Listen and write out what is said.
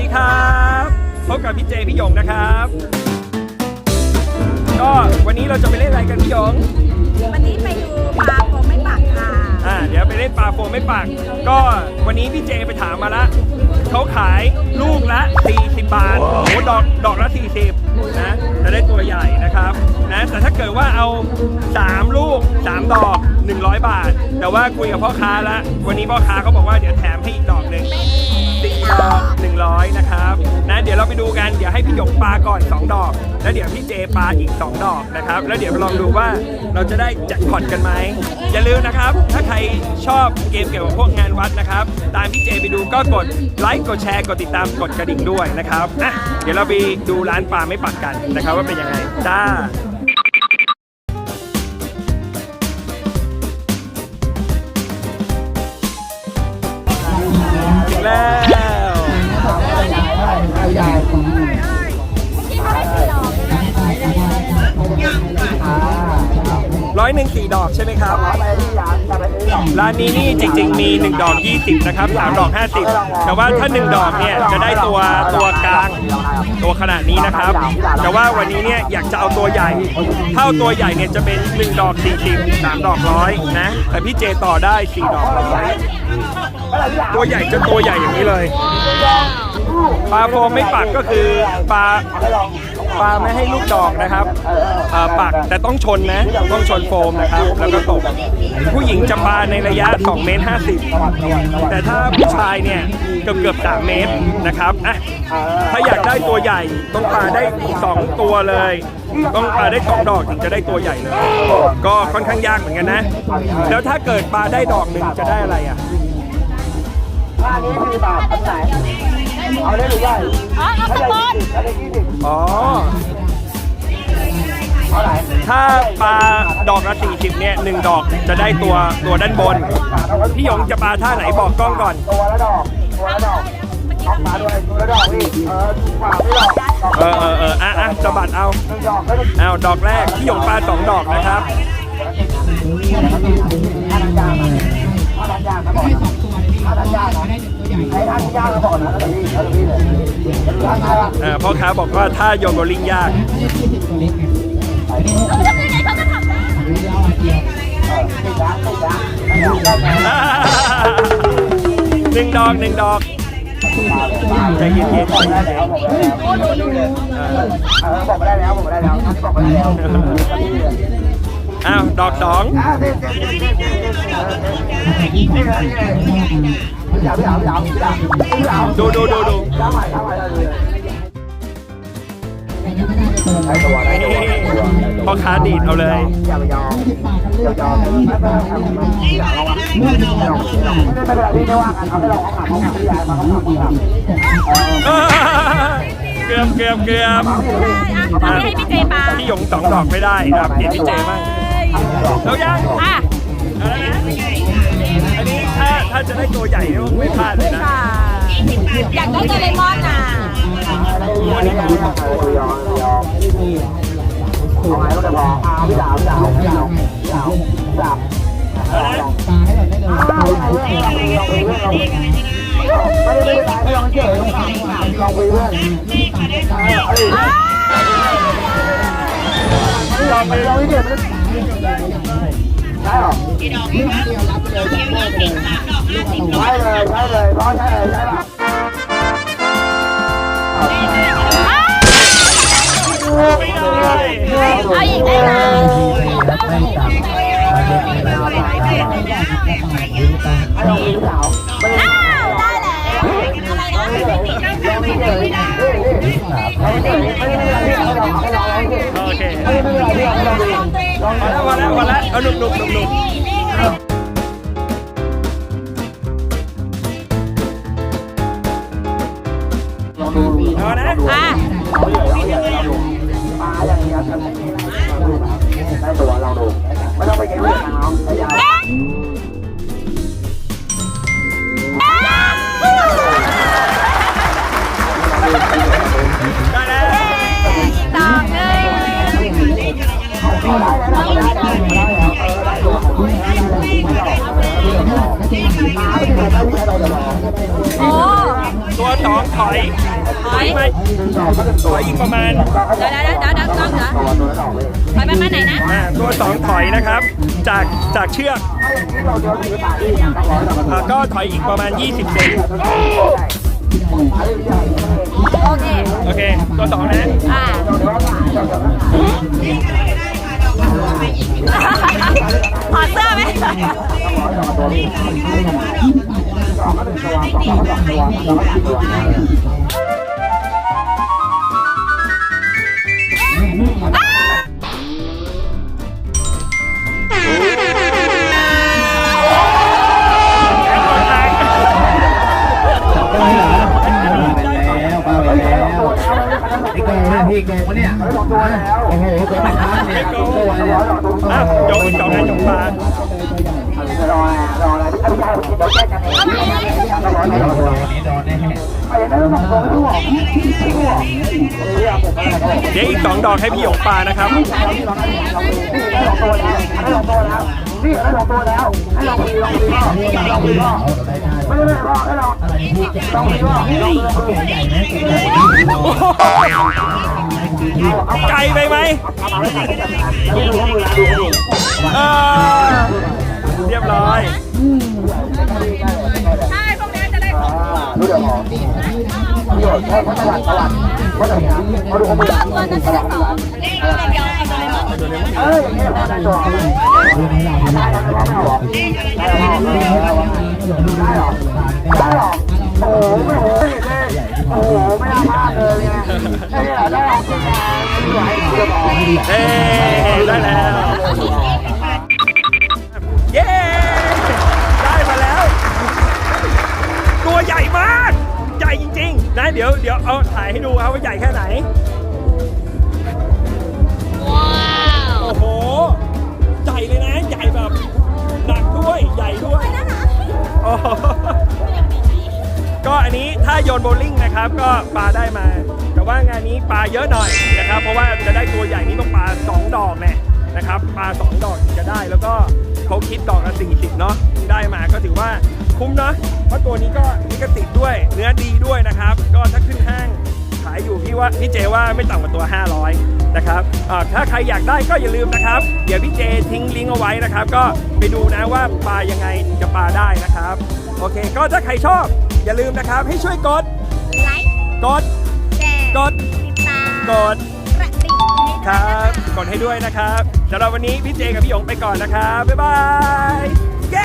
ดีครับพบกับพี่เจพี่หยงนะครับ ก็วันนี้เราจะไปเล่นอะไรกันพี่หยงวันนี้ไปดูปลาโฟมไม่ปักค่ะอ่าเดี๋ยวไปเล่นปลาโฟมไม่ปาก ก็วันนี้พี่เจไปถามมาละเขาขายลูกละ 40 บาทโอ้โหดอกดอกละ 40 นะจะได้ตัวใหญ่นะครับนะแต่ถ้าเกิดว่าเอา 3 ลูก 3 ดอก 100 บาท แต่ว่าคุยกับพ่อค้าละวันนี้พ่อค้าเขาบอกว่าเดี๋ยวแถมให้อีกดอกหนึ่งสี่ดอก 100 นะครับนะเดี๋ยวเราไปดูกันเดี๋ยวให้พี่หยกปลาก่อน 2 ดอก แล้วเดี๋ยวพี่เจปลาอีก 2 ดอกนะครับ แล้วเดี๋ยวลองดูว่าเราจะได้แจ็คพอตกันไหมอย่าลืมนะครับ ถ้าใครชอบเกมเกี่ยวกับพวกงานวัดนะครับ ตามพี่เจไปดูก็กดไลค์กดแชร์กดติดตามกดกระดิ่งด้วยนะครับอะเดี๋ยวเราไปดูร้านปลาไม่ปักกันนะครับ ว่าเป็นยังไงจ้าแล้ว ร้ อยหนึ่งสี่ดอกใช่ไหมครับ ร้านนี้นี่จริง ๆ มี 1 ดอก 20 นะครับ 3 ดอก 50 แต่ว่าถ้า 1 ดอกเนี่ยจะได้ตัวตัวกลางตัวขนาดนี้นะครับ แต่ว่าวันนี้เนี่ยอยากจะเอาตัวใหญ่ถ้าเอาตัวใหญ่เนี่ยจะเป็น 1 ดอก 40 3 ดอกร้อยนะ แต่พี่เจต่อได้ 4 ดอกร้อยตัวใหญ่จะตัวใหญ่อย่างนี้เลย ปลาโฟมไม่ปักก็คือปลา ปลาไม่ให้ลูกดอกนะครับเอ่อปักแต่ต้องชนนะต้องชนโฟมนะครับ แล้วก็ตก ผู้หญิงจะปลาในระยะ2เมตร50 แต่ถ้าผู้ชายเนี่ยเกือบเกือบ3เมตรนะครับอะถ้าอยากได้ตัวใหญ่ต้องปลาได้ 2 ตัวเลย ต้องปลาได้2ดอกถึงจะได้ตัวใหญ่เลย ก็ค่อนข้างยากเหมือนกันนะ แล้วถ้าเกิดปลาได้ดอกหนึ่งจะได้อะไรอะอันนี้คือบาทอันไหน เอาได้หรือใหญ่อ๋อเอาข้างบนอันนี้ยี่สิบอ๋อ เท่าไหร่ถ้าปลาดอกละ40เนี่ยหนึ่งดอกจะได้ตัวตัวด้านบน พี่หยงจะปลาท่าไหนบอกกล้องก่อน ตัวละดอก ตัวละดอกเอาปลาด้วยตัวละดอกนี่เออถูกกว่าไม่ดอกดอกเออเออเอออะอะสะบัดเอา หนึ่งดอกก็ต้องเอาดอกแรกพี่หยงปลาสองดอกนะครับห้าดันยางนะห้าดันยางนะบอก ห้าดันยางนะไอ้ห้าดันยางก็บอกนะแล้วพี่แล้วพี่เลยร้านไหนล่ะอ่าพ่อค้าบอกว่าถ้าโยนโบลิ่งยากเขาทำยังไงเขาก็ทำได้ติดร้านติดร้านไม่ยอมได้ไหมหนึ่งดอกหนึ่งดอกใจเย็นๆใจบอกได้เย็แล้วนบอกได้แล้วเออบอกได้แล้วบอกได้แล้วบอกได้แล้วๆอ้าวดอกสองอ่าเด็ดเด็ดเด็ดเด็ดนี่ไงนี่ไงพี่ดาวพี่ดาวพี่ดาวพี่ดาวพี่ดาวดูดูดูดูทำไมทำไมเลยไอ้ตัวไอ้ตัวพ่อค้าดีดเอาเลยอย่าไปยอมอย่ายอมไม่เป็นไรพี่ดาวเราอะไม่เป็นไรพี่ไม่ว่ากันเอาให้เราเขาขับเขาขับพี่ยายมาเขาขับเขาขับเออเกือบเกือบเกือบเอาให้พี่เจปลาพี่หยงสองดอกไม่ได้ครับเห็นพี่เจบ้างแล้วยังอะเอันนี้ถ้าถ้าจะได้ตัวใหญ่เนี่ยไม่พลาดเลยนะค่ะ อยากได้โดเรมอนน่ะอันนี้ยอมยอมยอมเอาไงก็จะพอเอาพี่ดาวพี่ดาวพี่ดาวพี่ดาวพี่ดาวไม่ได้ไม่ได้ไม่ลองเฉยลองคุยเพื่อนลองไปลองวิดีโอ ได้หรอใช่เลยใช่เลยร้อยใช่เลยใช่ละไม่ได้เอาอีกได้ไหม หนุบหนุบหนุบหนุบเอานะอะเอาใหญ่เอาใหญ่เราดูปลาอย่างเงี้ยได้ตัวเราดูไม่ต้องไปเก็บเงินน้องพยายามได้แล้วดอกหนึ่งได้แล้ว โอ้ตัวสองถอยถอยไม่ถอยอีกประมาณเดี๋ยวเดี๋ยวเดี๋ยวเดี๋ยวเดี๋ยวเดี๋ยวถอยไปมาไหนนะอ่าตัวสองถอยนะครับ จากจากเชือกอ่าก็ถอยอีกประมาณ 20เซนโอเคโอเค ตัวสองนะอ่าถอดเสื้อไหม พี่โกงปะเนี่ยโอ้โหโกงช้าเนี่ยโกงเนี่ยอะยกอีกสองให้จงปลา รอรออะไรพี่ชายผมจะแก้กันเองเดี๋ยววันนี้โดนแน่ไปแล้วต้องโดนทั่วทั่วเรียกผมอะไรก็เดี๋ยวอีกสองดอกให้พี่หยงปลานะครับนี่ได้ลองตัวแล้วให้ลองตัวแล้วนี่ได้ลองตัวแล้วให้ลองพีลองพีก็ลองพีก็ไม่ได้ไม่ก็ให้ลองลองพีก็ลอลองพีไกลไปไหมเออ เรียบร้อยใช่พวกนี้จะได้ของรู้เดี๋ยวหมอประโยชน์แค่พัฒนาตลาดว่าแต่เขาดูเขาไม่ได้ตัวนั้นจะได้สองเดี๋ยวเอาตัวเลมอนเอ้ยเนี่ยพัฒนาตัวได้หรอได้หรอได้หรอได้หรอโอ้โหไม่โหเลยโอ้โหไม่น่าพลาดเลยไงไอ้เนี่ยได้หรอไม่ไหวเดี๋ยวหมอเอ้ได้แล้ว เดี๋ยวเดี๋ยวเอาถ่ายให้ดูครับว่าใหญ่แค่ไหน ว้าวโอ้โห ใหญ่เลยนะ ใหญ่แบบหนักด้วย ใหญ่ด้วยโอ้โหก็อันนี้ถ้าโยนโบว์ลิ่งนะครับ ก็ปลาได้มา แต่ว่างานนี้ปลาเยอะหน่อยนะครับ เพราะว่าจะได้ตัวใหญ่นี้ต้องปลา2ดอกแน่นะครับ ปลา2ดอกถึงจะได้แล้วก็ เขาคิดดอกละ40เนาะได้มาก็ถือว่าคุ้มเนาะเพราะตัวนี้ก็ลิขสิทธิ์ด้วยเนื้อดีด้วยนะครับ ก็ถ้าขึ้นห้างขายอยู่พี่ว่าพี่เจว่าไม่ต่ำกว่าตัว 500 นะครับอ่าถ้าใครอยากได้ก็อย่าลืมนะครับ เดี๋ยวพี่เจทิ้งลิงก์เอาไว้นะครับ ก็ไปดูนะว่าปลายังไงถึงจะปลาได้นะครับ โอเค ก็ถ้าใครชอบอย่าลืมนะครับ ให้ช่วยกดไลค์กดแชร์กดติดตามกดกระดิ่งให้คด้วยรับ กดให้ด้วยนะครับสำหรับวันนี้พี่เจกับพี่หยงไปก่อนนะครับ บ๊ายบาย เย้